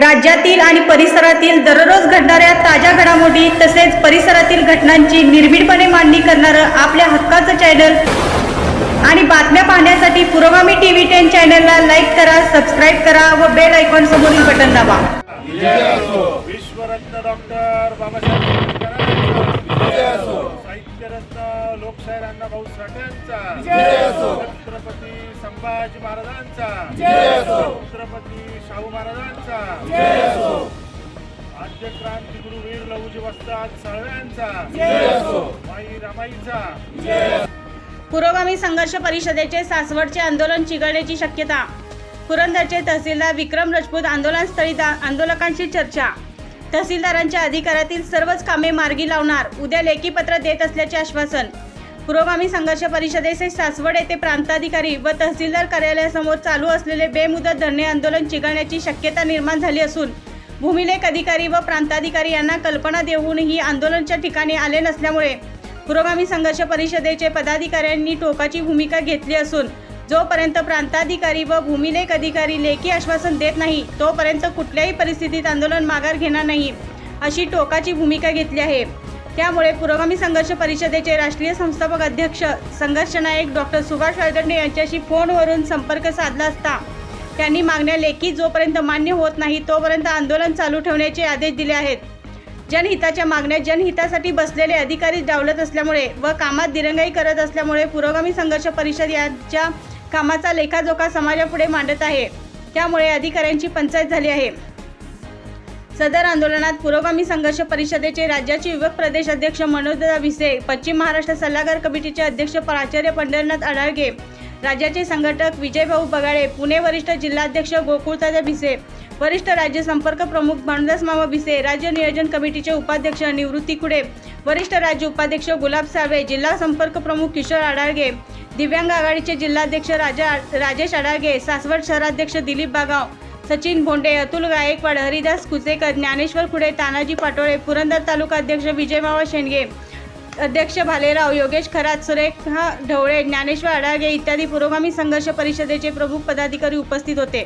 राज्यातील आणि परिसरातील दररोज घडणाऱ्या ताज्या घडामोडी तसेच परिसरातील घटनांची निर्भीडपणे मांडणी करणारं आपल्या हक्काचं चॅनल आणि बातम्या पाहण्यासाठी पुरोगामी टीव्ही टेन चॅनलला लाईक करा सबस्क्राईब करा व बेल आयकॉन समोरील बटन दाबा. विश्वरत्न डॉक्टर बाबासाहेब छत्रपती संभाजी महाराजांचा. छत्रपती शाहू महाराजांचा. आद्य वीर लहुजी वस्ताद साळव्यांचा. माई रमाईचा. पुरोगामी संघर्ष परिषदेचे सासवडचे आंदोलन चिघळण्याची शक्यता. पुरंदरचे तहसीलदार विक्रम राजपूत आंदोलनस्थळी दा- आंदोलकांशी चर्चा. तहसीलदारांच्या अधिकारातील सर्वच कामे मार्गी लावणार उद्या लेखी पत्र देत असल्याचे आश्वासन. पुरोगामी संघर्ष परिषदेचे सासवड येथे प्रांताधिकारी व तहसीलदार कार्यालयासमोर चालू असलेले बेमुदत धरणे आंदोलन चिघळण्याची शक्यता निर्माण झाली असून भूमिलेख अधिकारी व प्रांताधिकारी यांना कल्पना देऊनही आंदोलनच्या ठिकाणी आले नसल्यामुळे पुरोगामी संघर्ष परिषदेचे पदाधिकाऱ्यांनी टोकाची भूमिका घेतली असून जोपर्यंत प्रांताधिकारी व भूमिलेख अधिकारी लेखी आश्वासन देत नाही तोपर्यंत कुठल्याही परिस्थितीत आंदोलन माघार घेणार नाही अशी टोकाची भूमिका घेतली आहे. त्यामुळे पुरोगामी संघर्ष परिषदेचे राष्ट्रीय संस्थापक अध्यक्ष संघर्षनायक डॉक्टर सुभाष वाळगंडे यांच्याशी फोनवरून संपर्क साधला असता. त्यांनी मागण्या लेखी जोपर्यंत मान्य होत नाही तोपर्यंत आंदोलन चालू ठेवण्याचे आदेश दिले आहेत. जनहिताच्या मागण्या जनहितासाठी बसलेले अधिकारी डावलत असल्यामुळे व कामात दिरंगाई करत असल्यामुळे पुरोगामी संघर्ष परिषद यांच्या कामाचा लेखाजोखा समाजापुढे मांडत आहे. त्यामुळे अधिकाऱ्यांची पंचायत झाली आहे. सदर आंदोलनात पुरोगामी संघर्ष परिषदेचे राज्याचे युवक प्रदेश अध्यक्ष मनोजदा भिसे पश्चिम महाराष्ट्र सल्लागार कमिटीचे अध्यक्ष प्राचार्य पंढरनाथ अडाळगे राज्याचे संघटक विजयभाऊ बगाळे पुणे वरिष्ठ जिल्हाध्यक्ष गोकुळदादा भिसे वरिष्ठ राज्य संपर्क प्रमुख भानुदास मामा भिसे राज्य नियोजन कमिटीचे उपाध्यक्ष निवृत्ती कुडे वरिष्ठ राज्य उपाध्यक्ष गुलाब सावे जिल्हा संपर्क प्रमुख किशोर आडाळगे दिव्यांग आघाडीचे जिल्हाध्यक्ष राजा राजेश आडाळगे सासवड शहराध्यक्ष दिलीप बागाव सचिन भोंडे अतुल गायकवाड हरिदास कुचेकर ज्ञानेश्वर खुडे तानाजी पाटोळे पुरंदर तालुका अध्यक्ष विजयमावा शेंडगे अध्यक्ष भालेराव योगेश खरात सुरेखा ढवळे ज्ञानेश्वर अडागे इत्यादी पुरोगामी संघर्ष परिषदेचे प्रमुख पदाधिकारी उपस्थित होते.